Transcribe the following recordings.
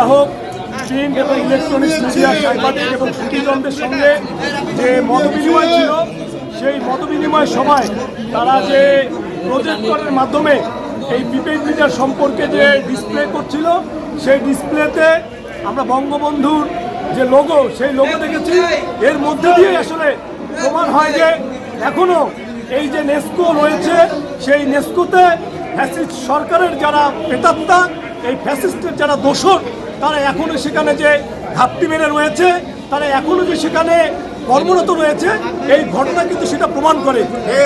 গ্রাহক প্রিন্ট এবং electronics media, সাংবাদিক এবং সুদীজনদের সঙ্গে যে মত বিনিময় ছিল, সেই মত সময় তারা যে প্রজেক্টরের মাধ্যমে এই প্রিপেড মিটার সম্পর্কে যে ডিসপ্লে করছিল, সেই ডিসপ্লেতে আমরা বঙ্গবন্ধুর যে লোগো সেই লোগো দেখেছি। এর মধ্যে দিয়ে আসলে প্রমাণ হয় যে এখনও এই যে নেস্কো রয়েছে, সেই নেস্কোতে ফ্যাসিস্ট সরকারের যারা প্রেতাত্মা এই ফ্যাসিস্টের যারা দোষর, তারা এখনও সেখানে যে ঘাপটি মেরে রয়েছে, তারা এখনও যে সেখানে কর্মরত রয়েছে, এই ঘটনা কিন্তু সেটা প্রমাণ করে।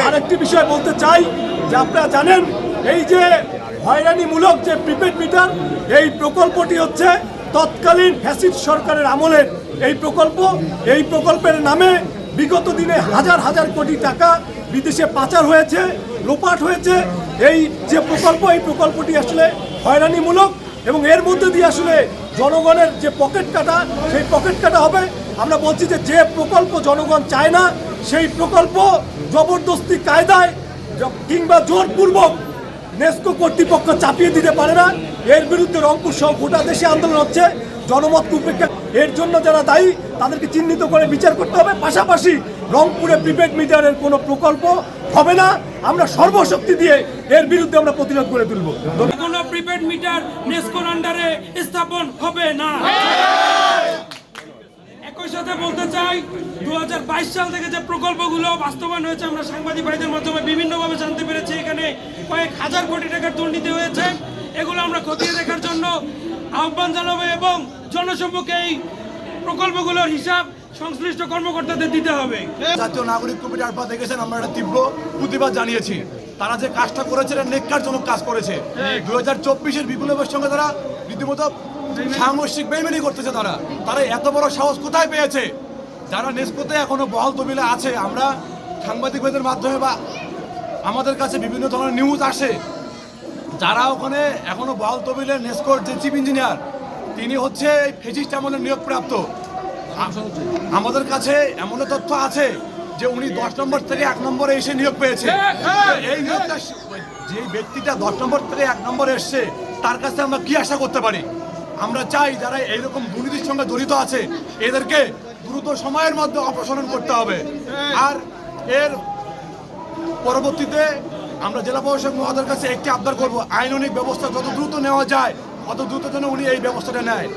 আরেকটি বিষয় বলতে চাই, যে আপনারা জানেন, এই যে হয়রানিমূলক যে প্রিপেড মিটার, এই প্রকল্পটি হচ্ছে তৎকালীন ফ্যাসিস্ট সরকারের আমলের এই প্রকল্প, এই প্রকল্পের নামে বিগত দিনে হাজার হাজার কোটি টাকা বিদেশে পাচার হয়েছে, লোপাট হয়েছে এই যে প্রকল্প, এই প্রকল্পটি আসলে হয়রানিমূলক এবং এর মধ্যে দিয়ে আসলে জনগণের যে পকেট কাটা, সেই পকেট কাটা হবে। আমরা বলছি যে যে প্রকল্প জনগণ চায় না, সেই প্রকল্প জবরদস্তি কায়দায় কিংবা জোরপূর্বক নেস্কো কর্তৃপক্ষ চাপিয়ে দিতে পারে না। এর বিরুদ্ধে রংপুর সহ গোটা দেশে আন্দোলন হচ্ছে। জনমত উপেক্ষা এর জন্য যারা দায়ী, তাদেরকে চিহ্নিত করে বিচার করতে হবে। পাশাপাশি রংপুরে প্রিপেড মিটারের কোনো প্রকল্প হবে না। আমরা সর্বশক্তি দিয়ে এর বিরুদ্ধে আমরা প্রতিরোধ করে তুলব। কোনো প্রিপেড মিটার নেসকোর আন্ডারে স্থাপন হবে না। একই সাথে বলতে চাই দু হাজার বাইশ সাল থেকে যে প্রকল্পগুলো বাস্তবায়ন হয়েছে, আমরা সাংবাদিক ভাইদের মাধ্যমে বিভিন্নভাবে জানতে পেরেছি। এখানে কয়েক হাজার কোটি টাকার দুর্নীতি হয়েছে। এগুলো আমরা খতিয়ে দেখার জন্য আহ্বান জানাব এবং জনসম্মুখে এই প্রকল্পগুলোর হিসাব সংশ্লিষ্ট কর্মকর্তাদের দিতে হবে। জাতীয় নাগরিক কমিটি আরপা দেখেছেন আমরা একটা তীব্র প্রতিবাদ জানিয়েছি। তারা যে কাজটা করেছে এটা নেককারজনক কাজ করেছে। দু হাজার চব্বিশের বিপ্লবের সঙ্গে তারা রীতিমতো সাংঘর্ষিক বেইমানি করতেছে তারা। তারা এত বড় সাহস কোথায় পেয়েছে? যারা নেসকোতে এখনও বহাল তবিলে আছে আমরা সাংবাদিকদের মাধ্যমে বা আমাদের কাছে বিভিন্ন ধরনের নিউজ আসে। যারা ওখানে এখনও বহাল তবিলে নেসকোর যে চিফ ইঞ্জিনিয়ার তিনি হচ্ছে ফেজিস্ট আমলের নিয়োগপ্রাপ্ত। আমাদের কাছে এমন তথ্য আছে যে উনি দশ নম্বর থেকে এক নম্বরে এসে নিয়োগ পেয়েছে। এই নিয়োগটা যে ব্যক্তিটা দশ নম্বর থেকে এক নম্বরে এসছে তার কাছে আমরা কি আশা করতে পারি? আমরা চাই যারা এইরকম দুর্নীতির সঙ্গে জড়িত আছে এদেরকে দ্রুত সময়ের মধ্যে অপসারণ করতে হবে। আর এর পরবর্তীতে আমরা জেলা প্রশাসক মহোদয়ের কাছে একটি আবদার করব আইনানিক ব্যবস্থা যত দ্রুত নেওয়া যায় অত দ্রুত যেন উনি এই ব্যবস্থাটা নেয়।